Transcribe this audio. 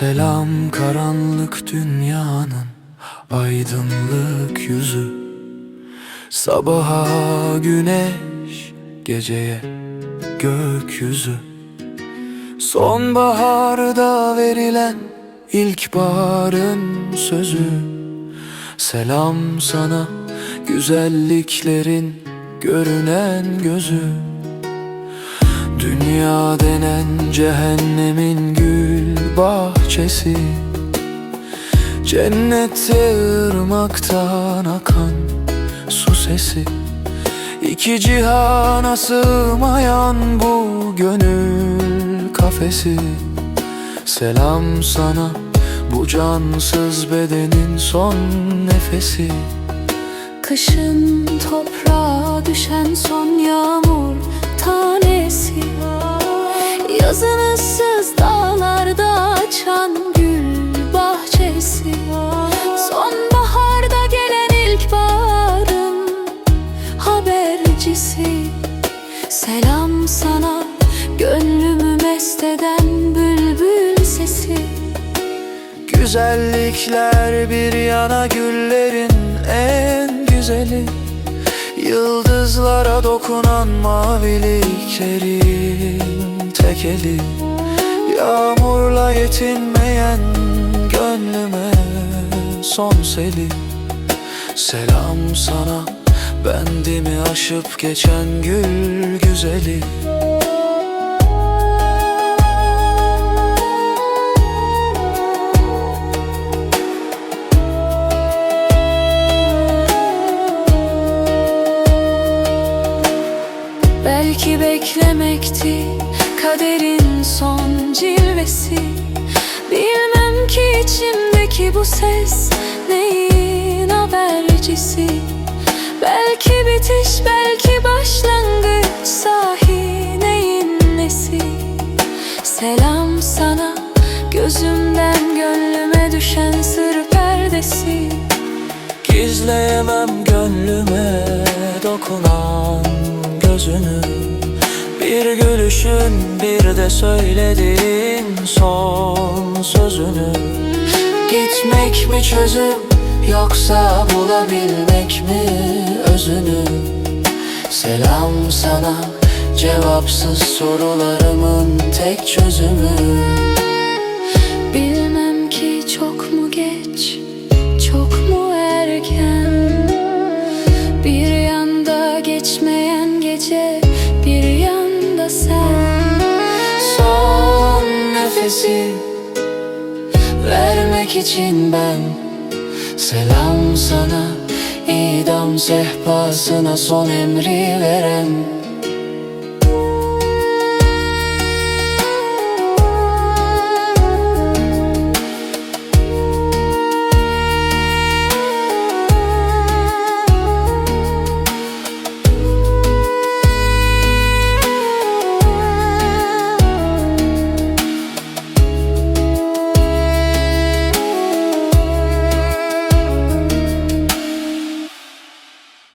Selam karanlık dünyanın aydınlık yüzü. Sabaha güneş, geceye gökyüzü. Sonbaharda verilen ilkbaharın sözü. Selam sana güzelliklerin görünen gözü. Dünya denen cehennemin gül bahçesi Cennette ırmaktan akan su sesi. İki cihana sığmayan bu gönül kafesi. Selam sana bu cansız bedenin son nefesi. Kışın toprağa düşen son yağmur tanesi. Yazın ıssız gönlümü mest eden bülbül sesi. Güzellikler bir yana güllerin en güzeli. Yıldızlara dokunan maviliklerin tek eli. Yağmurla yetinmeyen gönlüme son seli. Selam sana bendimi aşıp geçen gül güzeli Belki beklemekti kaderin son cilvesi. Bilmem ki içimdeki bu ses neyin habercisi. Belki bitiş belki başlangıç sahi neyin nesi? Selam sana gözümden gönlüme düşen sır perdesi. Gizleyemem gönlüme dokunan gözünü Bir gülüşün bir de söylediğin son sözünü. Gitmek mi çözüm yoksa bulabilmek mi özünü? Selam sana cevapsız sorularımın tek çözümü. Bilmem ki çok mu geç, çok mu erken? Bir yanda geçmeyen gece, nefesi vermek için ben Selam sana idam sehpasına son emri veren